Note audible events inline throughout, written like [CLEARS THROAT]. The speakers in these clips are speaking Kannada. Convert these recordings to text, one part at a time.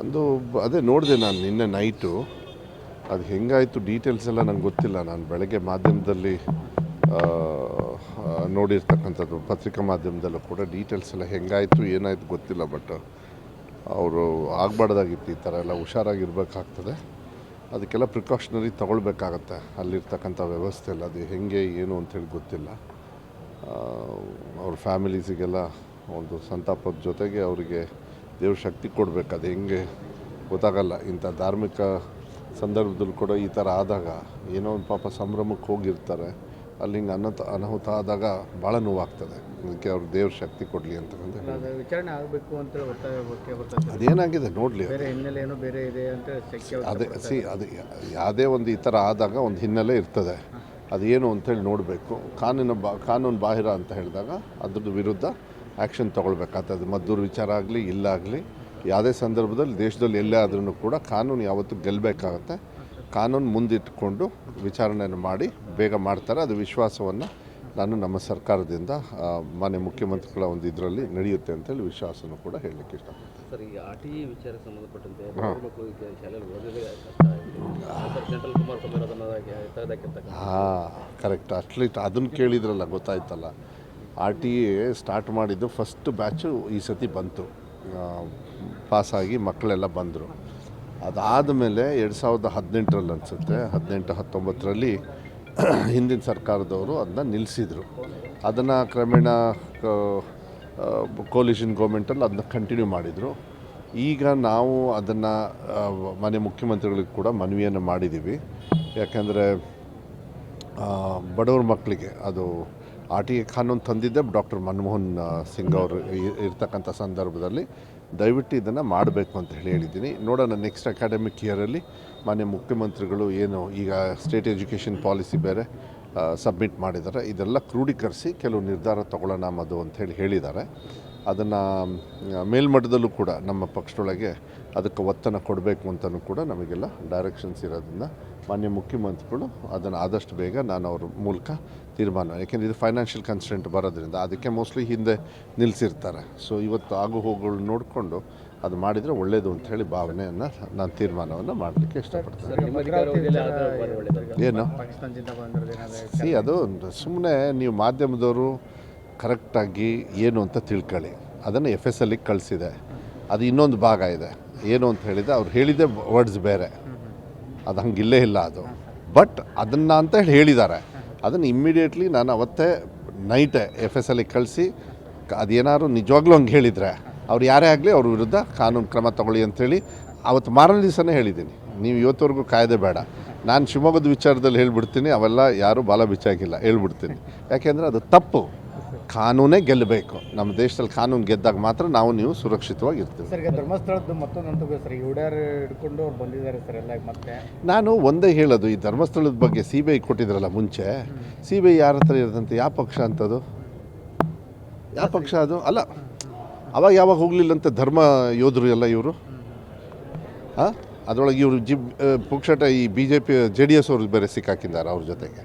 ಒಂದು ಅದೇ ನೋಡಿದೆ ನಾನು ನಿನ್ನೆ ನೈಟು ಅದು ಹೆಂಗಾಯಿತು ಡೀಟೇಲ್ಸ್ ಎಲ್ಲ ನಂಗೆ ಗೊತ್ತಿಲ್ಲ. ನಾನು ಬೆಳಗ್ಗೆ ಮಾಧ್ಯಮದಲ್ಲಿ ನೋಡಿರ್ತಕ್ಕಂಥದ್ದು ಪತ್ರಿಕಾ ಮಾಧ್ಯಮದಲ್ಲೂ ಕೂಡ ಡೀಟೇಲ್ಸ್ ಎಲ್ಲ ಹೆಂಗಾಯಿತು, ಏನಾಯಿತು ಗೊತ್ತಿಲ್ಲ ಬಟ್ ಅವರು ಆಗಬಾರ್ದಾಗಿತ್ತು ಈ ಥರ ಎಲ್ಲ ಹುಷಾರಾಗಿರ್ಬೇಕಾಗ್ತದೆ. ಅದಕ್ಕೆಲ್ಲ ಪ್ರಿಕಾಷನರಿ ತೊಗೊಳ್ಬೇಕಾಗತ್ತೆ. ಅಲ್ಲಿರ್ತಕ್ಕಂಥ ವ್ಯವಸ್ಥೆ ಎಲ್ಲ ಅದು ಹೆಂಗೆ, ಏನು ಅಂಥೇಳಿ ಗೊತ್ತಿಲ್ಲ. ಅವ್ರ ಫ್ಯಾಮಿಲೀಸಿಗೆಲ್ಲ ಒಂದು ಸಂತಾಪದ ಜೊತೆಗೆ ಅವರಿಗೆ ದೇವ್ರ ಶಕ್ತಿ ಕೊಡಬೇಕು ಅದು ಹೆಂಗೆ ಗೊತ್ತಾಗಲ್ಲ. ಇಂಥ ಧಾರ್ಮಿಕ ಸಂದರ್ಭದಲ್ಲಿ ಕೂಡ ಈ ಥರ ಆದಾಗ ಏನೋ ಒಂದು ಪಾಪ ಸಂಭ್ರಮಕ್ಕೆ ಹೋಗಿರ್ತಾರೆ. ಅಲ್ಲಿ ಹಿಂಗೆ ಅನಂತ ಅನಾಹುತ ಆದಾಗ ಭಾಳ ನೋವಾಗ್ತದೆ. ಅದಕ್ಕೆ ಅವ್ರು ದೇವ್ರ ಶಕ್ತಿ ಕೊಡಲಿ ಅಂತಂದ್ರೆ ವಿಚಾರಣೆ ಆಗಬೇಕು ಅಂತ ಅದೇನಾಗಿದೆ ನೋಡಲಿ ಅದೇ. ಸಿ ಅದು ಯಾವುದೇ ಒಂದು ಈ ಥರ ಆದಾಗ ಒಂದು ಹಿನ್ನೆಲೆ ಇರ್ತದೆ. ಅದೇನು ಅಂತೇಳಿ ನೋಡಬೇಕು. ಕಾನೂನು ಬಾ ಕಾನೂನು ಬಾಹಿರ ಅಂತ ಹೇಳಿದಾಗ ಅದ್ರದ್ದು ವಿರುದ್ಧ ಆ್ಯಕ್ಷನ್ ತೊಗೊಳ್ಬೇಕಾಗ್ತದೆ. ಮದ್ದೂರು ವಿಚಾರ ಆಗಲಿ ಇಲ್ಲಾಗಲಿ ಯಾವುದೇ ಸಂದರ್ಭದಲ್ಲಿ ದೇಶದಲ್ಲಿ ಎಲ್ಲೇ ಆದ್ರೂ ಕೂಡ ಕಾನೂನು ಯಾವತ್ತೂ ಗೆಲ್ಲಬೇಕಾಗತ್ತೆ. ಕಾನೂನು ಮುಂದಿಟ್ಟುಕೊಂಡು ವಿಚಾರಣೆಯನ್ನು ಮಾಡಿ ಬೇಗ ಮಾಡ್ತಾರೆ. ಅದು ವಿಶ್ವಾಸವನ್ನು ನಾನು ನಮ್ಮ ಸರ್ಕಾರದಿಂದ ಮಾನ್ಯ ಮುಖ್ಯಮಂತ್ರಿಗಳ ಒಂದು ಇದರಲ್ಲಿ ನಡೆಯುತ್ತೆ ಅಂತೇಳಿ ವಿಶ್ವಾಸನೂ ಕೂಡ ಹೇಳಲಿಕ್ಕೆ ಇಷ್ಟಪಡ್ತೀನಿ. ಹಾಂ ಕರೆಕ್ಟ್. ಅಟ್ಲೀಸ್ಟ್ ಅದನ್ನು ಕೇಳಿದ್ರಲ್ಲ ಗೊತ್ತಾಯ್ತಲ್ಲ. ಆರ್ ಟಿ ಎ ಸ್ಟಾರ್ಟ್ ಮಾಡಿದ್ದು ಫಸ್ಟ್ ಬ್ಯಾಚು ಈ ಸತಿ ಬಂತು. ಪಾಸಾಗಿ ಮಕ್ಕಳೆಲ್ಲ ಬಂದರು. ಅದಾದಮೇಲೆ ಎರಡು ಸಾವಿರದ ಹದಿನೆಂಟರಲ್ಲಿ ಅನಿಸುತ್ತೆ. ಹದಿನೆಂಟು, ಹತ್ತೊಂಬತ್ತರಲ್ಲಿ ಹಿಂದಿನ ಸರ್ಕಾರದವರು ಅದನ್ನ ನಿಲ್ಲಿಸಿದರು ಅದನ್ನು ಕ್ರಮೇಣ ಕೋಲಿಷನ್ ಗೌರ್ಮೆಂಟಲ್ಲಿ ಅದನ್ನ ಕಂಟಿನ್ಯೂ ಮಾಡಿದರು. ಈಗ ನಾವು ಅದನ್ನು ಮನೆ ಮುಖ್ಯಮಂತ್ರಿಗಳಿಗೆ ಕೂಡ ಮನವಿಯನ್ನು ಮಾಡಿದ್ದೀವಿ ಯಾಕೆಂದರೆ ಬಡವ್ರ ಮಕ್ಕಳಿಗೆ ಅದು ಎ ಕಾನೂನು ತಂದಿದ್ದೆ ಡಾಕ್ಟರ್ ಮನಮೋಹನ್ ಸಿಂಗ್ ಅವರು ಇರ್ತಕ್ಕಂಥ ಸಂದರ್ಭದಲ್ಲಿ ದಯವಿಟ್ಟು ಇದನ್ನು ಮಾಡಬೇಕು ಅಂತ ಹೇಳಿ ಹೇಳಿದ್ದೀನಿ. ನೋಡೋಣ ನೆಕ್ಸ್ಟ್ ಅಕಾಡೆಮಿಕ್ ಇಯರಲ್ಲಿ ಮಾನ್ಯ ಮುಖ್ಯಮಂತ್ರಿಗಳು ಏನು ಈಗ ಸ್ಟೇಟ್ ಎಜುಕೇಷನ್ ಪಾಲಿಸಿ ಬೇರೆ ಸಬ್ಮಿಟ್ ಮಾಡಿದ್ದಾರೆ. ಇದೆಲ್ಲ ಕ್ರೋಢೀಕರಿಸಿ ಕೆಲವು ನಿರ್ಧಾರ ತಗೊಳ್ಳೋಣ ಮದು ಅಂತ ಹೇಳಿ ಹೇಳಿದ್ದಾರೆ. ಅದನ್ನು ಮೇಲ್ಮಟ್ಟದಲ್ಲೂ ಕೂಡ ನಮ್ಮ ಪಕ್ಷದೊಳಗೆ ಅದಕ್ಕೆ ಒತ್ತನ್ನು ಕೊಡಬೇಕು ಅಂತಲೂ ಕೂಡ ನಮಗೆಲ್ಲ ಡೈರೆಕ್ಷನ್ಸ್ ಇರೋದ್ರಿಂದ ಮಾನ್ಯ ಮುಖ್ಯಮಂತ್ರಿಗಳು ಅದನ್ನು ಆದಷ್ಟು ಬೇಗ ನಾನು ಅವ್ರ ಮೂಲಕ ತೀರ್ಮಾನ ಯಾಕೆಂದರೆ ಇದು ಫೈನಾನ್ಷಿಯಲ್ ಕನ್ಸ್ಟೆಂಟ್ ಬರೋದ್ರಿಂದ ಅದಕ್ಕೆ ಮೋಸ್ಟ್ಲಿ ಹಿಂದೆ ನಿಲ್ಲಿಸಿರ್ತಾರೆ ಸೊ ಇವತ್ತು ಆಗು ಹೋಗುಗಳು ನೋಡಿಕೊಂಡು ಅದು ಮಾಡಿದರೆ ಒಳ್ಳೆಯದು ಅಂತ ಹೇಳಿ ಭಾವನೆಯನ್ನು ನಾನು ತೀರ್ಮಾನವನ್ನು ಮಾಡಲಿಕ್ಕೆ ಇಷ್ಟಪಡ್ತೇನೆ. ಏನು? ಸಿ ಅದು ಸುಮ್ಮನೆ ನೀವು ಮಾಧ್ಯಮದವರು ಕರೆಕ್ಟಾಗಿ ಏನು ಅಂತ ತಿಳ್ಕೊಳ್ಳಿ. ಅದನ್ನು ಎಫ್ ಎಸ್ ಎಲ್ಲಿಗೆ ಕಳಿಸಿದೆ. ಅದು ಇನ್ನೊಂದು ಭಾಗ ಇದೆ. ಏನು ಅಂತ ಹೇಳಿದೆ ಅವ್ರು ಹೇಳಿದ್ದೆ ವರ್ಡ್ಸ್ ಬೇರೆ. ಅದು ಹಂಗಿಲ್ಲೇ ಇಲ್ಲ ಅದು. ಬಟ್ ಅದನ್ನು ಅಂತ ಹೇಳಿ ಹೇಳಿದ್ದಾರೆ. ಅದನ್ನು ಇಮ್ಮಿಡಿಯೇಟ್ಲಿ ನಾನು ಅವತ್ತೇ ನೈಟೇ ಎಫ್ ಎಸ್ ಎಲ್ಲಿಗೆ ಕಳಿಸಿ, ಅದೇನಾದ್ರು ನಿಜವಾಗ್ಲೂ ಹಂಗೆ ಹೇಳಿದರೆ, ಅವ್ರು ಯಾರೇ ಆಗಲಿ ಅವ್ರ ವಿರುದ್ಧ ಕಾನೂನು ಕ್ರಮ ತಗೊಳ್ಳಿ ಅಂಥೇಳಿ ಅವತ್ತು ಮಾರನೇ ದಿವಸನೇ ಹೇಳಿದ್ದೀನಿ. ನೀವು ಇವತ್ತವರೆಗೂ ಕಾಯ್ದೆ ಬೇಡ. ನಾನು ಶಿವಮೊಗ್ಗದ ವಿಚಾರದಲ್ಲಿ ಹೇಳ್ಬಿಡ್ತೀನಿ, ಅವೆಲ್ಲ ಯಾರೂ ಬಾಲ ಬಿಚ್ಚಾಗಿಲ್ಲ ಹೇಳ್ಬಿಡ್ತೀನಿ. ಯಾಕೆಂದರೆ ಅದು ತಪ್ಪು. ಕಾನೂನೇ ಗೆಲ್ಲಬೇಕು. ನಮ್ಮ ದೇಶದಲ್ಲಿ ಕಾನೂನು ಗೆದ್ದಾಗ ಮಾತ್ರ ನಾವು ನೀವು ಸುರಕ್ಷಿತವಾಗಿ ಇರ್ತೀವಿ ಸರ್ ಈಗ ಧರ್ಮಸ್ಥಳದ್ದು ಮತ್ತೊಂದು ಹಂತಕ್ಕೆ ಸರ್ ಯುಡ್ಯಾರ್ ಹಿಡ್ಕೊಂಡು ಅವ್ರು ಬಂದಿದ್ದಾರೆ ಸರ್ ಎಲ್ಲ ಮತ್ತೆ? ನಾನು ಒಂದೇ ಹೇಳೋದು ಈ ಧರ್ಮಸ್ಥಳದ ಬಗ್ಗೆ ಸಿ ಬಿ ಐ ಕೊಟ್ಟಿದ್ರಲ್ಲ ಮುಂಚೆ ಸಿ ಬಿ ಐ ಯಾರ ಹತ್ರ ಇರೋದಂತೆ ಯಾವ ಪಕ್ಷ ಅಂತದು? ಯಾವ ಪಕ್ಷ ಅದು? ಅಲ್ಲ ಅವಾಗ ಯಾವಾಗ ಹೋಗಲಿಲ್ಲಂತೆ ಧರ್ಮ ಯೋಧರು ಎಲ್ಲ ಇವರು? ಹಾಂ? ಅದರೊಳಗೆ ಇವರು ಜಿ ಪುಕ್ಷಟ ಈ B J P J D S ಅವ್ರಿಗೆ ಬೇರೆ ಸಿಕ್ಕಾಕಿದ್ದಾರೆ ಅವ್ರ ಜೊತೆಗೆ.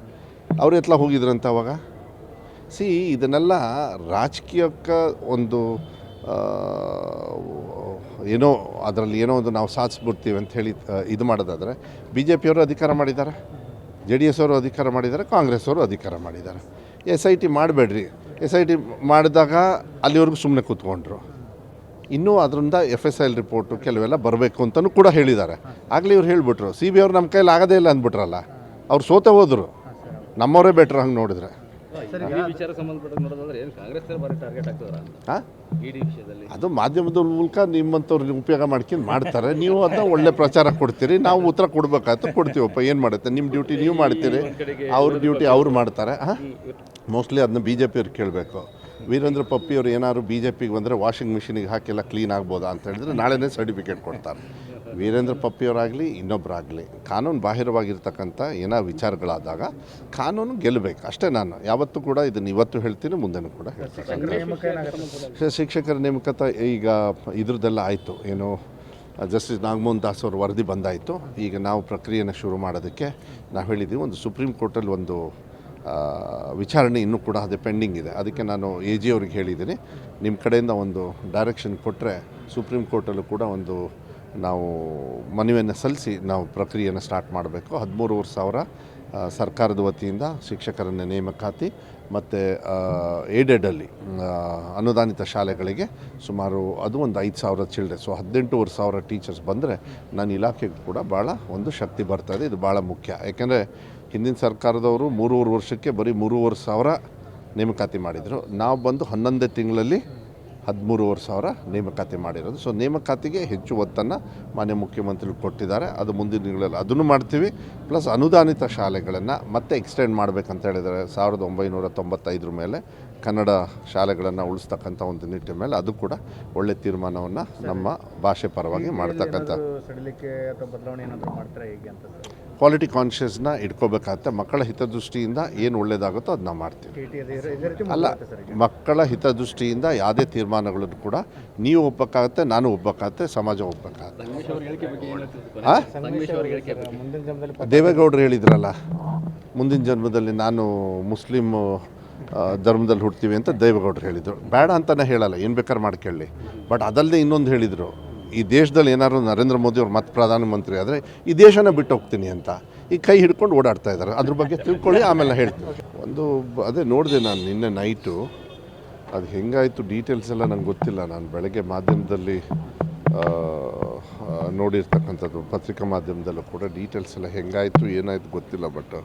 ಅವ್ರು ಎತ್ಲ ಹೋಗಿದ್ರಂತ ಅವಾಗ? ಸಿ, ಇದನ್ನೆಲ್ಲ ರಾಜಕೀಯಕ್ಕೆ ಒಂದು ಏನೋ ಅದರಲ್ಲಿ ಏನೋ ಒಂದು ನಾವು ಸಾಧಿಸ್ಬಿಡ್ತೀವಿ ಅಂತ ಹೇಳಿ ಇದು ಮಾಡೋದಾದರೆ ಬಿ ಜೆ ಪಿಯವರು ಅಧಿಕಾರ ಮಾಡಿದ್ದಾರೆ, ಜೆ ಡಿ ಎಸ್ ಅವರು ಅಧಿಕಾರ ಮಾಡಿದ್ದಾರೆ, ಕಾಂಗ್ರೆಸ್ ಅವರು ಅಧಿಕಾರ ಮಾಡಿದ್ದಾರೆ. ಎಸ್ ಐ ಟಿ ಮಾಡಬೇಡ್ರಿ. ಎಸ್ ಐ ಟಿ ಮಾಡಿದಾಗ ಅಲ್ಲಿವರೆಗೂ ಸುಮ್ಮನೆ ಕೂತ್ಕೊಂಡ್ರು. ಇನ್ನೂ ಅದರಿಂದ ಎಫ್ ಎಸ್ ಐಲ್ ರಿಪೋರ್ಟು ಕೆಲವೆಲ್ಲ ಬರಬೇಕು ಅಂತಲೂ ಕೂಡ ಹೇಳಿದ್ದಾರೆ. ಆಗಲೇ ಇವ್ರು ಹೇಳಿಬಿಟ್ರು, ಸಿ ಬಿ ಅವ್ರು ನಮ್ಮ ಕೈಲಿ ಆಗೋದೇ ಇಲ್ಲ ಅಂದ್ಬಿಟ್ರಲ್ಲ, ಅವ್ರು ಸೋತೆ ಹೋದರು. ನಮ್ಮವರೇ ಬೆಟ್ರ್ ಹಂಗೆ ನೋಡಿದ್ರೆ. ವಿಚಾರ ಸಂಬಂಧಪಟ್ಟ ನೋಡೋದಾದ್ರೆ ಏನು ಕಾಂಗ್ರೆಸ್ ಭಾರಿ ಟಾರ್ಗೆಟ್ ಆಗ್ತದಾರ ಅಂತ? ಹಾಂ? ಇಡಿ ವಿಷಯದಲ್ಲಿ. ಅದು ಮಾಧ್ಯಮದ ಮೂಲಕ ನಿಮ್ಮಂಥವ್ರು ಉಪಯೋಗ ಮಾಡ್ಕೊಂಡು ಮಾಡ್ತಾರೆ. ನೀವು ಅಂತ ಒಳ್ಳೆ ಪ್ರಚಾರ ಕೊಡ್ತೀರಿ. ನಾವು ಉತ್ತರ ಕೊಡ್ಬೇಕಾಯ್ತು ಕೊಡ್ತೀವಪ್ಪ. ಏನು ಮಾಡುತ್ತೆ? ನಿಮ್ಮ ಡ್ಯೂಟಿ ನೀವು ಮಾಡ್ತೀರಿ. ಅವ್ರ ಡ್ಯೂಟಿ ಅವ್ರು ಮಾಡ್ತಾರೆ. ಹಾಂ? ಮೋಸ್ಟ್ಲಿ ಅದನ್ನ ಬಿ ಜೆ ಪಿಯವ್ರು ಕೇಳಬೇಕು. ವೀರೇಂದ್ರ ಪಪ್ಪಿಯವರು ಏನಾದ್ರು ಬಿ ಜೆ ಪಿಗೆ ಬಂದರೆ ವಾಷಿಂಗ್ ಮಿಷಿನಿಗೆ ಹಾಕಿಲ್ಲ ಕ್ಲೀನ್ ಆಗ್ಬೋದಾ ಅಂತ ಹೇಳಿದ್ರೆ ನಾಳೆನೇ ಸರ್ಟಿಫಿಕೇಟ್ ಕೊಡ್ತಾರೆ. ವೀರೇಂದ್ರ ಪಪ್ಪಿಯವರಾಗಲಿ ಇನ್ನೊಬ್ಬರಾಗಲಿ ಕಾನೂನು ಬಾಹಿರವಾಗಿರ್ತಕ್ಕಂಥ ಏನೋ ವಿಚಾರಗಳಾದಾಗ ಕಾನೂನು ಗೆಲ್ಲಬೇಕು. ಅಷ್ಟೇ ನಾನು. ಯಾವತ್ತೂ ಕೂಡ ಇದನ್ನು ಇವತ್ತು ಹೇಳ್ತೀನಿ ಮುಂದೆನೂ ಕೂಡ ಹೇಳ್ತೀನಿ. ಶಿಕ್ಷಕರ ನೇಮಕತ ಈಗ ಇದ್ರದ್ದೆಲ್ಲ ಆಯಿತು. ಏನು ಜಸ್ಟಿಸ್ ನಾಗಮೋಹನ್ ದಾಸ್ ಅವರು ವರದಿ ಬಂದಾಯಿತು. ಈಗ ನಾವು ಪ್ರಕ್ರಿಯೆನ ಶುರು ಮಾಡೋದಕ್ಕೆ ನಾವು ಹೇಳಿದ್ದೀವಿ ಒಂದು ಸುಪ್ರೀಂ ಕೋರ್ಟಲ್ಲಿ ಒಂದು ವಿಚಾರಣೆ ಇನ್ನೂ ಕೂಡ ಅದೇ ಪೆಂಡಿಂಗ್ ಇದೆ. ಅದಕ್ಕೆ ನಾನು ಎ ಜಿ ಅವ್ರಿಗೆ ಹೇಳಿದ್ದೀನಿ ನಿಮ್ಮ ಕಡೆಯಿಂದ ಒಂದು ಡೈರೆಕ್ಷನ್ ಕೊಟ್ಟರೆ ಸುಪ್ರೀಂ ಕೋರ್ಟಲ್ಲೂ ಕೂಡ ಒಂದು ನಾವು ಮನವಿಯನ್ನು ಸಲ್ಲಿಸಿ ನಾವು ಪ್ರಕ್ರಿಯೆಯನ್ನು ಸ್ಟಾರ್ಟ್ ಮಾಡಬೇಕು. ಹದಿಮೂರುವರೆ ಸಾವಿರ ಸರ್ಕಾರದ ವತಿಯಿಂದ ಶಿಕ್ಷಕರನ್ನು ನೇಮಕಾತಿ ಮತ್ತು ಏಡೆಡಲ್ಲಿ ಅನುದಾನಿತ ಶಾಲೆಗಳಿಗೆ ಸುಮಾರು ಅದು ಒಂದು ಐದು ಸಾವಿರ ಚಿಲ್ಡ್ರೆ ಸೊ ಹದಿನೆಂಟೂವರೆ ಸಾವಿರ ಟೀಚರ್ಸ್ ಬಂದರೆ ನನ್ನ ಇಲಾಖೆಗೆ ಕೂಡ ಭಾಳ ಒಂದು ಶಕ್ತಿ ಬರ್ತದೆ ಇದು. ಭಾಳ ಮುಖ್ಯ. ಯಾಕೆಂದರೆ ಹಿಂದಿನ ಸರ್ಕಾರದವರು ಮೂರುವರೆ ವರ್ಷಕ್ಕೆ ಬರೀ ಮೂರುವರೆ ಸಾವಿರ ನೇಮಕಾತಿ ಮಾಡಿದರು. ನಾವು ಬಂದು ಹನ್ನೊಂದೇ ತಿಂಗಳಲ್ಲಿ ಹದಿಮೂರುವರೆ ಸಾವಿರ ನೇಮಕಾತಿ ಮಾಡಿರೋದು. ಸೊ ನೇಮಕಾತಿಗೆ ಹೆಚ್ಚು ಒತ್ತನ್ನು ಮಾನ್ಯ ಮುಖ್ಯಮಂತ್ರಿಗಳು ಕೊಟ್ಟಿದ್ದಾರೆ. ಅದು ಮುಂದಿನ ದಿನಗಳಲ್ಲಿ ಅದನ್ನು ಮಾಡ್ತೀವಿ. ಪ್ಲಸ್ ಅನುದಾನಿತ ಶಾಲೆಗಳನ್ನು ಮತ್ತೆ ಎಕ್ಸ್ಟೆಂಡ್ ಮಾಡಬೇಕಂತ ಹೇಳಿದರೆ ಸಾವಿರದ ಒಂಬೈನೂರ ತೊಂಬತ್ತೈದರ ಮೇಲೆ ಕನ್ನಡ ಶಾಲೆಗಳನ್ನು ಉಳಿಸ್ತಕ್ಕಂಥ ಒಂದು ನಿಟ್ಟಿನ ಮೇಲೆ ಅದು ಕೂಡ ಒಳ್ಳೆ ತೀರ್ಮಾನವನ್ನು ನಮ್ಮ ಭಾಷೆ ಪರವಾಗಿ ಮಾಡ್ತಕ್ಕಂಥ ಕ್ವಾಲಿಟಿ ಕಾನ್ಷಿಯಸ್ನ ಇಟ್ಕೋಬೇಕಾಗತ್ತೆ. ಮಕ್ಕಳ ಹಿತದೃಷ್ಟಿಯಿಂದ ಏನು ಒಳ್ಳೆಯದಾಗುತ್ತೋ ಅದನ್ನ ಮಾಡ್ತೀವಿ. ಅಲ್ಲ ಮಕ್ಕಳ ಹಿತದೃಷ್ಟಿಯಿಂದ ಯಾವುದೇ ತೀರ್ಮಾನಗಳನ್ನು ಕೂಡ ನೀವು ಒಪ್ಪಕ್ಕಾಗತ್ತೆ ನಾನು ಒಪ್ಪಕ್ಕಾಗತ್ತೆ ಸಮಾಜ ಒಪ್ಪಕ್ಕಾಗತ್ತೆ. ದೇವೇಗೌಡರು ಹೇಳಿದ್ರಲ್ಲ ಮುಂದಿನ ಜನ್ಮದಲ್ಲಿ ನಾನು ಮುಸ್ಲಿಮ್ ಧರ್ಮದಲ್ಲಿ ಹುಡ್ತೀವಿ ಅಂತ ದೇವೇಗೌಡರು ಹೇಳಿದರು. ಬೇಡ ಅಂತಲೇ ಹೇಳಲ್ಲ ಏನು ಬೇಕಾದ್ರೆ ಮಾಡ್ಕೊಳ್ಳಿ ಬಟ್ ಅದಲ್ಲದೆ ಇನ್ನೊಂದು ಹೇಳಿದರು ಈ ದೇಶದಲ್ಲಿ ಏನಾದ್ರು ನರೇಂದ್ರ ಮೋದಿ ಅವರು ಮತ್ತೆ ಪ್ರಧಾನಮಂತ್ರಿ ಆದರೆ ಈ ದೇಶನ ಬಿಟ್ಟು ಹೋಗ್ತೀನಿ ಅಂತ ಈ ಕೈ ಹಿಡ್ಕೊಂಡು ಓಡಾಡ್ತಾ ಇದ್ದಾರೆ. ಅದ್ರ ಬಗ್ಗೆ ತಿಳ್ಕೊಳ್ಳಿ, ಆಮೇಲೆ ಹೇಳ್ತೀನಿ. ಒಂದು ಅದೇ ನೋಡಿದೆ ನಾನು ನಿನ್ನೆ ನೈಟು ಅದು ಹೆಂಗಾಯಿತು ಡೀಟೇಲ್ಸ್ ಎಲ್ಲ ನಂಗೆ ಗೊತ್ತಿಲ್ಲ. ನಾನು ಬೆಳಗ್ಗೆ ಮಾಧ್ಯಮದಲ್ಲಿ ನೋಡಿರ್ತಕ್ಕಂಥದ್ದು ಪತ್ರಿಕಾ ಮಾಧ್ಯಮದಲ್ಲೂ ಕೂಡ ಡೀಟೇಲ್ಸ್ ಎಲ್ಲ ಹೆಂಗಾಯಿತು, ಏನಾಯಿತು ಗೊತ್ತಿಲ್ಲ ಬಟ್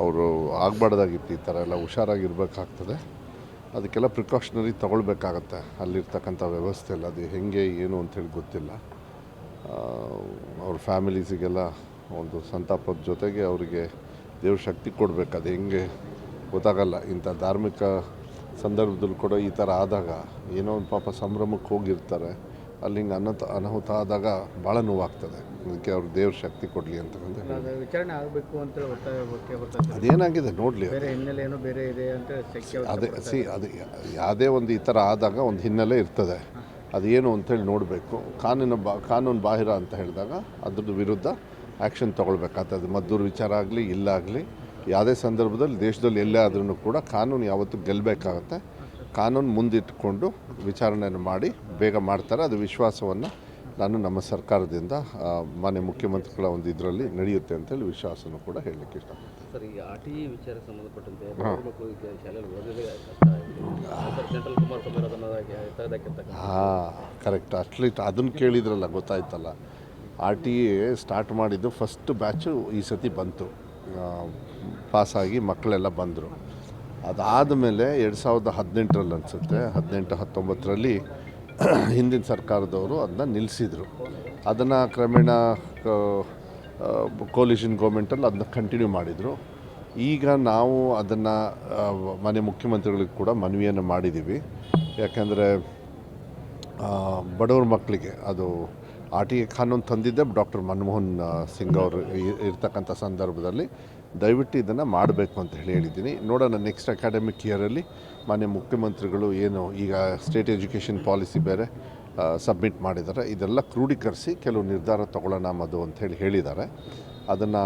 ಅವರು ಆಗಬಾರ್ದಾಗಿತ್ತು ಈ ಥರ ಎಲ್ಲ ಹುಷಾರಾಗಿರ್ಬೇಕಾಗ್ತದೆ ಅದಕ್ಕೆಲ್ಲ ಪ್ರಿಕಾಷನರಿ ತೊಗೊಳ್ಬೇಕಾಗತ್ತೆ. ಅಲ್ಲಿರ್ತಕ್ಕಂಥ ವ್ಯವಸ್ಥೆ ಎಲ್ಲ ಅದು ಹೆಂಗೆ, ಏನು ಅಂಥೇಳಿ ಗೊತ್ತಿಲ್ಲ. ಅವ್ರ ಫ್ಯಾಮಿಲೀಸಿಗೆಲ್ಲ ಒಂದು ಸಂತಾಪದ ಜೊತೆಗೆ ಅವರಿಗೆ ದೇವ್ರ ಶಕ್ತಿ ಕೊಡಬೇಕು. ಅದು ಹೆಂಗೆ ಗೊತ್ತಾಗಲ್ಲ. ಇಂಥ ಧಾರ್ಮಿಕ ಸಂದರ್ಭದಲ್ಲಿ ಕೂಡ ಈ ಥರ ಆದಾಗ ಏನೋ ಒಂದು ಪಾಪ ಸಂಭ್ರಮಕ್ಕೆ ಹೋಗಿರ್ತಾರೆ. ಅಲ್ಲಿ ಹಿಂಗೆ ಅನಂತ ಅನಾಹುತ ಆದಾಗ ಭಾಳ ನೋವಾಗ್ತದೆ. ಅದಕ್ಕೆ ಅವ್ರಿಗೆ ದೇವ್ರ ಶಕ್ತಿ ಕೊಡಲಿ ಅಂತಕ್ಕಂಥ ವಿಚಾರಣೆ ಆಗಬೇಕು ಅಂತ ಅದೇನಾಗಿದೆ ನೋಡಲಿ ಬೇರೆ ಹಿನ್ನೆಲೆ ಏನೋ ಬೇರೆ ಇದೆ ಅಂತ ಅದೇ ಸಿ ಅದು ಯಾವುದೇ ಒಂದು ಈ ಥರ ಆದಾಗ ಒಂದು ಹಿನ್ನೆಲೆ ಇರ್ತದೆ. ಅದೇನು ಅಂತೇಳಿ ನೋಡಬೇಕು. ಕಾನೂನು ಬಾ ಕಾನೂನು ಬಾಹಿರ ಅಂತ ಹೇಳಿದಾಗ ಅದ್ರದ್ದು ವಿರುದ್ಧ ಆ್ಯಕ್ಷನ್ ತೊಗೊಳ್ಬೇಕಾಗ್ತದೆ. ಮದ್ದೂರು ವಿಚಾರ ಆಗಲಿ ಇಲ್ಲಾಗಲಿ ಯಾವುದೇ ಸಂದರ್ಭದಲ್ಲಿ ದೇಶದಲ್ಲಿ ಎಲ್ಲೇ ಆದ್ರೂ ಕೂಡ ಕಾನೂನು ಯಾವತ್ತೂ ಗೆಲ್ಲಬೇಕಾಗತ್ತೆ. ಕಾನೂನು ಮುಂದಿಟ್ಟುಕೊಂಡು ವಿಚಾರಣೆಯನ್ನು ಮಾಡಿ ಬೇಗ ಮಾಡ್ತಾರೆ. ಅದು ವಿಶ್ವಾಸವನ್ನು ನಾನು ನಮ್ಮ ಸರ್ಕಾರದಿಂದ ಮಾನ್ಯ ಮುಖ್ಯಮಂತ್ರಿಗಳ ಒಂದು ಇದರಲ್ಲಿ ನಡೆಯುತ್ತೆ ಅಂತೇಳಿ ವಿಶ್ವಾಸನೂ ಕೂಡ ಹೇಳಲಿಕ್ಕೆ ಇಷ್ಟಪಡ್ತೀನಿ. ಸರ್ ಈ ಆರ್ ಟಿ ವಿಚಾರಕ್ಕೆ ಸಂಬಂಧಪಟ್ಟಂತೆ ಮಕ್ಕಳು ಶಾಲೆಯಲ್ಲಿ ಅದನ್ನು ಹಾಂ ಕರೆಕ್ಟ್. ಅಟ್ಲೀಸ್ಟ್ ಅದನ್ನು ಕೇಳಿದ್ರಲ್ಲ ಗೊತ್ತಾಯ್ತಲ್ಲ. ಆರ್ ಟಿ ಎ ಸ್ಟಾರ್ಟ್ ಮಾಡಿದ್ದು ಫಸ್ಟ್ ಬ್ಯಾಚು ಈ ಸತಿ ಬಂತು. ಪಾಸಾಗಿ ಮಕ್ಕಳೆಲ್ಲ ಬಂದರು. ಅದಾದ ಮೇಲೆ ಎರಡು ಸಾವಿರದ ಹದಿನೆಂಟರಲ್ಲಿ ಅನಿಸುತ್ತೆ. ಹದಿನೆಂಟು ಹತ್ತೊಂಬತ್ತರಲ್ಲಿ [CLEARS THROAT] ಹಿಂದಿನ ಸರ್ಕಾರದವರು ಅದನ್ನ ನಿಲ್ಲಿಸಿದರು ಅದನ್ನು ಕ್ರಮೇಣ ಕೋಲಿಷನ್ ಗೌರ್ಮೆಂಟಲ್ಲಿ ಅದನ್ನ ಕಂಟಿನ್ಯೂ ಮಾಡಿದರು. ಈಗ ನಾವು ಅದನ್ನು ಮನೆ ಮುಖ್ಯಮಂತ್ರಿಗಳಿಗೆ ಕೂಡ ಮನವಿಯನ್ನು ಮಾಡಿದ್ದೀವಿ ಯಾಕೆಂದರೆ ಬಡವ್ರ ಮಕ್ಕಳಿಗೆ ಅದು ಆರ್ ಟಿ ಎ ಕಾನೂನು ತಂದಿದ್ದೆ, ಡಾಕ್ಟರ್ ಮನಮೋಹನ್ ಸಿಂಗ್ ಅವರು ಇರ್ತಕ್ಕಂಥ ಸಂದರ್ಭದಲ್ಲಿ. ದಯವಿಟ್ಟು ಇದನ್ನು ಮಾಡಬೇಕು ಅಂತ ಹೇಳಿ ಹೇಳಿದ್ದೀನಿ. ನೋಡೋಣ ನೆಕ್ಸ್ಟ್ ಅಕಾಡೆಮಿಕ್ ಇಯರಲ್ಲಿ ಮಾನ್ಯ ಮುಖ್ಯಮಂತ್ರಿಗಳು ಏನು ಈಗ ಸ್ಟೇಟ್ ಎಜುಕೇಷನ್ ಪಾಲಿಸಿ ಬೇರೆ ಸಬ್ಮಿಟ್ ಮಾಡಿದ್ದಾರೆ. ಇದೆಲ್ಲ ಕ್ರೋಢೀಕರಿಸಿ ಕೆಲವು ನಿರ್ಧಾರ ತಗೊಳ್ಳೋಣ ಮದು ಅಂತ ಹೇಳಿ ಹೇಳಿದ್ದಾರೆ. ಅದನ್ನು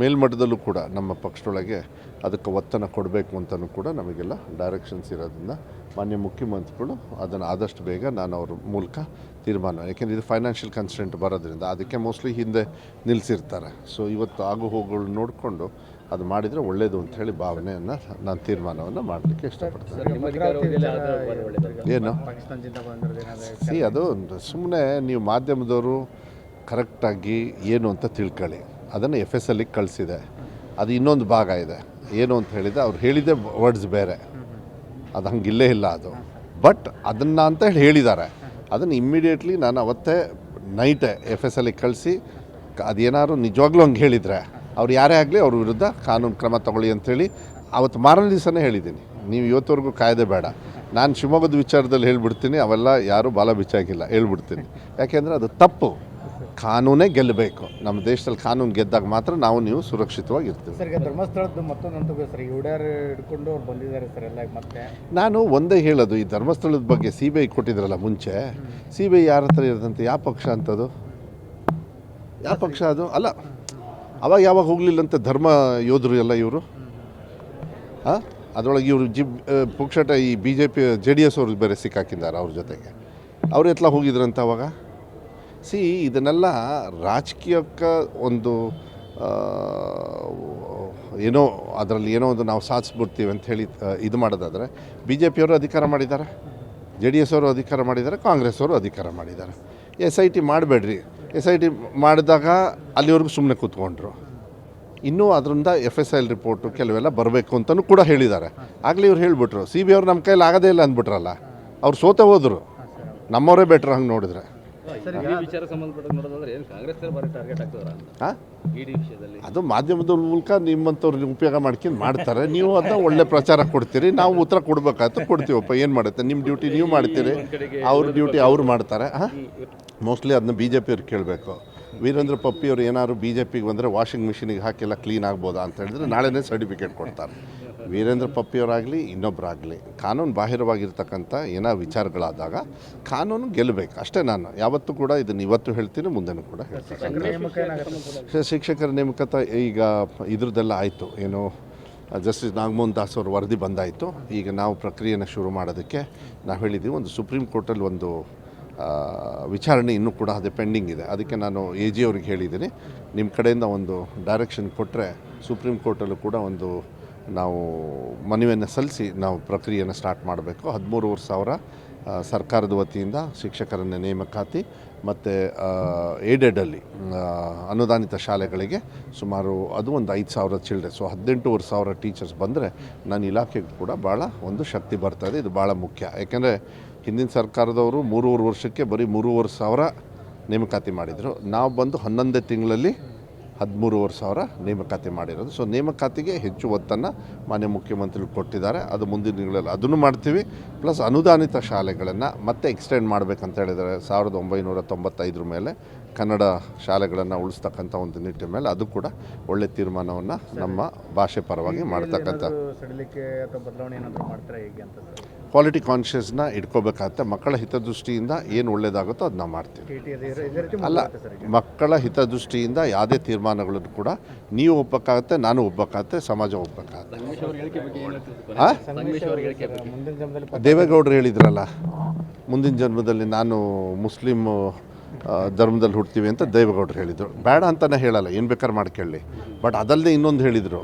ಮೇಲ್ಮಟ್ಟದಲ್ಲೂ ಕೂಡ ನಮ್ಮ ಪಕ್ಷದೊಳಗೆ ಅದಕ್ಕೆ ಒತ್ತನ್ನು ಕೊಡಬೇಕು ಅಂತಲೂ ಕೂಡ ನಮಗೆಲ್ಲ ಡೈರೆಕ್ಷನ್ಸ್ ಇರೋದ್ರಿಂದ ಮಾನ್ಯ ಮುಖ್ಯಮಂತ್ರಿಗಳು ಅದನ್ನು ಆದಷ್ಟು ಬೇಗ ನಾನು ಅವ್ರ ಮೂಲಕ ತೀರ್ಮಾನ. ಯಾಕೆಂದರೆ ಇದು ಫೈನಾನ್ಷಿಯಲ್ ಕನ್ಸ್ಟೆಂಟ್ ಬರೋದ್ರಿಂದ ಅದಕ್ಕೆ ಮೋಸ್ಟ್ಲಿ ಹಿಂದೆ ನಿಲ್ಲಿಸಿರ್ತಾರೆ ಸೊ ಇವತ್ತು ಆಗು ಹೋಗುಗಳು ನೋಡಿಕೊಂಡು ಅದು ಮಾಡಿದರೆ ಒಳ್ಳೆಯದು ಅಂತ ಹೇಳಿ ಭಾವನೆಯನ್ನು ನಾನು ತೀರ್ಮಾನವನ್ನು ಮಾಡಲಿಕ್ಕೆ ಇಷ್ಟಪಡ್ತೇನೆ. ಏನು? ಸಿ ಅದು ಸುಮ್ಮನೆ ನೀವು ಮಾಧ್ಯಮದವರು ಕರೆಕ್ಟಾಗಿ ಏನು ಅಂತ ತಿಳ್ಕೊಳ್ಳಿ. ಅದನ್ನು ಎಫ್ ಎಸ್ ಎಲ್ಲಿಗೆ ಕಳಿಸಿದೆ. ಅದು ಇನ್ನೊಂದು ಭಾಗ ಇದೆ. ಏನು ಅಂತ ಹೇಳಿದೆ ಅವ್ರು ಹೇಳಿದೆ ವರ್ಡ್ಸ್ ಬೇರೆ. ಅದು ಹಂಗಿಲ್ಲೇ ಇಲ್ಲ ಅದು. ಬಟ್ ಅದನ್ನು ಅಂತ ಹೇಳಿ ಹೇಳಿದ್ದಾರೆ. ಅದನ್ನು ಇಮ್ಮಿಡಿಯೇಟ್ಲಿ ನಾನು ಅವತ್ತೇ ನೈಟೇ ಎಫ್ ಎಸ್ ಎಲ್ಲಿಗೆ ಕಳಿಸಿ, ಅದೇನಾದ್ರು ನಿಜವಾಗ್ಲೂ ಹಂಗೆ ಹೇಳಿದರೆ, ಅವ್ರು ಯಾರೇ ಆಗಲಿ ಅವ್ರ ವಿರುದ್ಧ ಕಾನೂನು ಕ್ರಮ ತಗೊಳ್ಳಿ ಅಂತೇಳಿ ಅವತ್ತು ಮಾರನೇ ದಿವಸನೇ ಹೇಳಿದ್ದೀನಿ. ನೀವು ಇವತ್ತವರೆಗೂ ಕಾಯ್ದೆ ಬೇಡ. ನಾನು ಶಿವಮೊಗ್ಗದ ವಿಚಾರದಲ್ಲಿ ಹೇಳ್ಬಿಡ್ತೀನಿ, ಅವೆಲ್ಲ ಯಾರೂ ಬಾಲ ಬಿಚ್ಚಾಗಿಲ್ಲ ಹೇಳ್ಬಿಡ್ತೀನಿ. ಯಾಕೆಂದರೆ ಅದು ತಪ್ಪು. ಕಾನೂನೇ ಗೆಲ್ಲಬೇಕು. ನಮ್ಮ ದೇಶದಲ್ಲಿ ಕಾನೂನು ಗೆದ್ದಾಗ ಮಾತ್ರ ನಾವು ನೀವು ಸುರಕ್ಷಿತವಾಗಿ ಇರ್ತೀವಿ. ಸರ್ ಈಗ ಧರ್ಮಸ್ಥಳದ್ದು ಮತ್ತೊಂದು ಸರ್ ಹಿಡ್ಕೊಂಡು ಅವ್ರು ಬಂದಿದ್ದಾರೆ ಸರ್ ಎಲ್ಲ ಮತ್ತೆ? ನಾನು ಒಂದೇ ಹೇಳೋದು ಈ ಧರ್ಮಸ್ಥಳದ ಬಗ್ಗೆ ಸಿ ಬಿ ಐ ಕೊಟ್ಟಿದ್ರಲ್ಲ ಮುಂಚೆ ಸಿ ಬಿ ಐ ಯಾರ ಹತ್ರ ಇರೋದಂತೆ ಯಾವ ಪಕ್ಷ ಅಂತದು? ಯಾವ ಪಕ್ಷ ಅದು? ಅಲ್ಲ ಅವಾಗ ಯಾವಾಗ ಹೋಗ್ಲಿಲ್ಲಂತೆ ಧರ್ಮ ಯೋಧರು ಎಲ್ಲ ಇವರು? ಹಾಂ? ಅದರೊಳಗೆ ಇವರು ಜಿ ಪುಕ್ಷಟ ಈ B J P J D S ಅವ್ರಿಗೆ ಬೇರೆ ಸಿಕ್ಕಾಕಿದ್ದಾರೆ ಅವ್ರ ಜೊತೆಗೆ. ಅವ್ರು ಎತ್ಲ ಹೋಗಿದ್ರಂತ ಅವಾಗ? ಸಿ, ಇದನ್ನೆಲ್ಲ ರಾಜಕೀಯಕ್ಕೆ ಒಂದು ಏನೋ ಅದರಲ್ಲಿ ಏನೋ ಒಂದು ನಾವು ಸಾಧಿಸ್ಬಿಡ್ತೀವಿ ಅಂತ ಹೇಳಿ ಇದು ಮಾಡೋದಾದರೆ ಬಿ ಜೆ ಪಿಯವರು ಅಧಿಕಾರ ಮಾಡಿದ್ದಾರೆ, ಜೆ ಡಿ ಎಸ್ ಅವರು ಅಧಿಕಾರ ಮಾಡಿದ್ದಾರೆ, ಕಾಂಗ್ರೆಸ್ ಅವರು ಅಧಿಕಾರ ಮಾಡಿದ್ದಾರೆ. ಎಸ್ ಐ ಟಿ ಮಾಡಬೇಡ್ರಿ. ಎಸ್ ಐ ಟಿ ಮಾಡಿದಾಗ ಅಲ್ಲಿವರೆಗೂ ಸುಮ್ಮನೆ ಕೂತ್ಕೊಂಡ್ರು. ಇನ್ನೂ ಅದರಿಂದ ಎಫ್ ಎಸ್ ಐಲ್ ರಿಪೋರ್ಟು ಕೆಲವೆಲ್ಲ ಬರಬೇಕು ಅಂತಲೂ ಕೂಡ ಹೇಳಿದ್ದಾರೆ. ಆಗಲೇ ಇವ್ರು ಹೇಳಿಬಿಟ್ರು, ಸಿ ಬಿ ಅವ್ರು ನಮ್ಮ ಕೈಲಿ ಆಗೋದೇ ಇಲ್ಲ ಅಂದ್ಬಿಟ್ರಲ್ಲ. ಅವ್ರು ಸೋತೆ ಹೋದರು. ನಮ್ಮವರೇ ಬೆಟ್ರ್ ಹಂಗೆ ನೋಡಿದ್ರೆ. ಈ ವಿಚಾರ ಸಂಬಂಧಪಟ್ಟ ನೋಡೋದಾದ್ರೆ ಏನು ಕಾಂಗ್ರೆಸ್ ಬಾರಿ ಟಾರ್ಗೆಟ್ ಆಗ್ತದಾರ ಅಂತ. ಹಾಂ? ಇಡಿ ವಿಷಯದಲ್ಲಿ. ಅದು ಮಾಧ್ಯಮದ ಮೂಲಕ ನಿಮ್ಮಂಥವ್ರು ಉಪಯೋಗ ಮಾಡ್ಕೊಂಡು ಮಾಡ್ತಾರೆ. ನೀವು ಅದನ್ನ ಒಳ್ಳೆ ಪ್ರಚಾರ ಕೊಡ್ತೀರಿ. ನಾವು ಉತ್ತರ ಕೊಡ್ಬೇಕಾಯ್ತು ಕೊಡ್ತೀವಪ್ಪ. ಏನು ಮಾಡುತ್ತೆ? ನಿಮ್ಮ ಡ್ಯೂಟಿ ನೀವು ಮಾಡ್ತೀರಿ. ಅವ್ರ ಡ್ಯೂಟಿ ಅವ್ರು ಮಾಡ್ತಾರೆ. ಹಾಂ? ಮೋಸ್ಟ್ಲಿ ಅದನ್ನ ಬಿ ಜೆ ಪಿಯವ್ರು ಕೇಳಬೇಕು. ವೀರೇಂದ್ರ ಅವರು ಏನಾದ್ರು ಬಿ ಜೆ ಪಿಗೆ ಬಂದರೆ ವಾಷಿಂಗ್ ಮಿಷಿನಿಗೆ ಹಾಕಿಲ್ಲ ಕ್ಲೀನ್ ಆಗ್ಬೋದಾ ಅಂತ ಹೇಳಿದ್ರೆ ನಾಳೆನೇ ಸರ್ಟಿಫಿಕೇಟ್ ಕೊಡ್ತಾರೆ. ವೀರೇಂದ್ರ ಪಪ್ಪಿಯವರಾಗಲಿ ಇನ್ನೊಬ್ಬರಾಗಲಿ ಕಾನೂನು ಬಾಹಿರವಾಗಿರ್ತಕ್ಕಂಥ ಏನೋ ವಿಚಾರಗಳಾದಾಗ ಕಾನೂನು ಗೆಲ್ಲಬೇಕು. ಅಷ್ಟೇ ನಾನು. ಯಾವತ್ತೂ ಕೂಡ ಇದನ್ನು ಇವತ್ತು ಹೇಳ್ತೀನಿ ಮುಂದೆನೂ ಕೂಡ ಹೇಳ್ತೀನಿ. ಶಿಕ್ಷಕರ ನೇಮಕತ ಈಗ ಇದ್ರದ್ದೆಲ್ಲ ಆಯಿತು. ಏನು ಜಸ್ಟಿಸ್ ನಾಗಮೋಹನ್ ದಾಸ್ ಅವ್ರ ವರದಿ ಬಂದಾಯಿತು. ಈಗ ನಾವು ಪ್ರಕ್ರಿಯೆನ ಶುರು ಮಾಡೋದಕ್ಕೆ ನಾವು ಹೇಳಿದ್ದೀವಿ ಒಂದು ಸುಪ್ರೀಂ ಕೋರ್ಟಲ್ಲಿ ಒಂದು ವಿಚಾರಣೆ ಇನ್ನೂ ಕೂಡ ಅದೇ ಪೆಂಡಿಂಗ್ ಇದೆ. ಅದಕ್ಕೆ ನಾನು ಎ ಜಿ ಅವ್ರಿಗೆ ಹೇಳಿದ್ದೀನಿ. ನಿಮ್ಮ ಕಡೆಯಿಂದ ಒಂದು ಡೈರೆಕ್ಷನ್ ಕೊಟ್ಟರೆ ಸುಪ್ರೀಂ ಕೋರ್ಟಲ್ಲೂ ಕೂಡ ಒಂದು ನಾವು ಮನವಿಯನ್ನು ಸಲ್ಲಿಸಿ ನಾವು ಪ್ರಕ್ರಿಯೆಯನ್ನು ಸ್ಟಾರ್ಟ್ ಮಾಡಬೇಕು. ಹದಿಮೂರುವರೆ ಸಾವಿರ ಸರ್ಕಾರದ ವತಿಯಿಂದ ಶಿಕ್ಷಕರನ್ನ ನೇಮಕಾತಿ ಮತ್ತು ಏಡೆಡಲ್ಲಿ ಅನುದಾನಿತ ಶಾಲೆಗಳಿಗೆ ಸುಮಾರು ಅದು ಒಂದು ಐದು ಸಾವಿರ ಚಿಲ್ಡ್ರೆ, ಸೊ ಹದಿನೆಂಟೂವರೆ ಸಾವಿರ ಟೀಚರ್ಸ್ ಬಂದರೆ ನನ್ನ ಇಲಾಖೆಗೆ ಕೂಡ ಭಾಳ ಒಂದು ಶಕ್ತಿ ಬರ್ತದೆ ಇದು ಭಾಳ ಮುಖ್ಯ. ಯಾಕೆಂದರೆ ಹಿಂದಿನ ಸರ್ಕಾರದವರು ಮೂರುವರೆ ವರ್ಷಕ್ಕೆ ಬರೀ ಮೂರುವರೆ ಸಾವಿರ ನೇಮಕಾತಿ ಮಾಡಿದರು. ನಾವು ಬಂದು ಹನ್ನೊಂದೇ ತಿಂಗಳಲ್ಲಿ ಹದಿಮೂರುವರೆ ಸಾವಿರ ನೇಮಕಾತಿ ಮಾಡಿರೋದು. ಸೊ ನೇಮಕಾತಿಗೆ ಹೆಚ್ಚು ಒತ್ತನ್ನು ಮಾನ್ಯ ಮುಖ್ಯಮಂತ್ರಿಗಳು ಕೊಟ್ಟಿದ್ದಾರೆ. ಅದು ಮುಂದಿನ ದಿನಗಳಲ್ಲಿ ಅದನ್ನು ಮಾಡ್ತೀವಿ. ಪ್ಲಸ್ ಅನುದಾನಿತ ಶಾಲೆಗಳನ್ನು ಮತ್ತೆ ಎಕ್ಸ್ಟೆಂಡ್ ಮಾಡಬೇಕಂತ ಹೇಳಿದ್ದಾರೆ. ಸಾವಿರದ ಒಂಬೈನೂರ ತೊಂಬತ್ತೈದರ ಮೇಲೆ ಕನ್ನಡ ಶಾಲೆಗಳನ್ನು ಉಳಿಸ್ತಕ್ಕಂಥ ಒಂದು ನಿಟ್ಟಿನ ಮೇಲೆ ಅದು ಕೂಡ ಒಳ್ಳೆ ತೀರ್ಮಾನವನ್ನು ನಮ್ಮ ಭಾಷೆ ಪರವಾಗಿ ಮಾಡ್ತಕ್ಕಂಥ ಕ್ವಾಲಿಟಿ ಕಾನ್ಷಿಯಸ್ನ ಇಟ್ಕೋಬೇಕಾಗತ್ತೆ. ಮಕ್ಕಳ ಹಿತದೃಷ್ಟಿಯಿಂದ ಏನು ಒಳ್ಳೆಯದಾಗುತ್ತೋ ಅದನ್ನ ಮಾಡ್ತೀವಿ. ಅಲ್ಲ ಮಕ್ಕಳ ಹಿತದೃಷ್ಟಿಯಿಂದ ಯಾವುದೇ ತೀರ್ಮಾನಗಳನ್ನು ಕೂಡ ನೀವು ಒಪ್ಪಕ್ಕಾಗತ್ತೆ ನಾನು ಒಪ್ಪಕ್ಕಾಗತ್ತೆ ಸಮಾಜ ಒಪ್ಪಕ್ಕಾಗತ್ತೆ. ಸಂಗಮೇಶ್ ಅವ್ರ ಹೇಳಿಕೆ ಬಗ್ಗೆ ಏನು ಹೇಳ್ತಿದ್ರು ಆ? ಸಂಗಮೇಶ್ ಹೇಳಿಕೆ ಬಗ್ಗೆ. ಮುಂದಿನ ಜನ್ಮದಲ್ಲಿ ಪಕ್ಕ ದೇವೇಗೌಡರು ಹೇಳಿದ್ರಲ್ಲ ಮುಂದಿನ ಜನ್ಮದಲ್ಲಿ ನಾನು ಮುಸ್ಲಿಮ್ ಧರ್ಮದಲ್ಲಿ ಹುಡ್ತೀವಿ ಅಂತ ದೇವೇಗೌಡರು ಹೇಳಿದರು. ಬೇಡ ಅಂತಲೇ ಹೇಳಲ್ಲ ಏನು ಬೇಕಾದ್ರೆ ಮಾಡ್ಕೊಳ್ಳಿ ಬಟ್ ಅದಲ್ಲದೆ ಇನ್ನೊಂದು ಹೇಳಿದರು.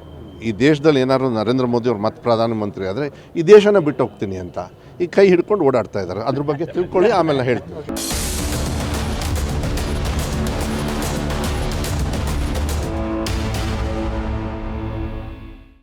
ಈ ದೇಶದಲ್ಲಿ ಏನಾದ್ರು ನರೇಂದ್ರ ಮೋದಿ ಅವ್ರು ಮತ್ತೆ ಪ್ರಧಾನಮಂತ್ರಿ ಆದರೆ ಈ ದೇಶನ ಬಿಟ್ಟು ಹೋಗ್ತೀನಿ ಅಂತ. ಈ ಕೈ ಹಿಡ್ಕೊಂಡು ಓಡಾಡ್ತಾ ಇದ್ದಾರೆ. ಅದ್ರ ಬಗ್ಗೆ ತಿಳ್ಕೊಳ್ಳಿ, ಆಮೇಲೆ ಹೇಳ್ತೀನಿ.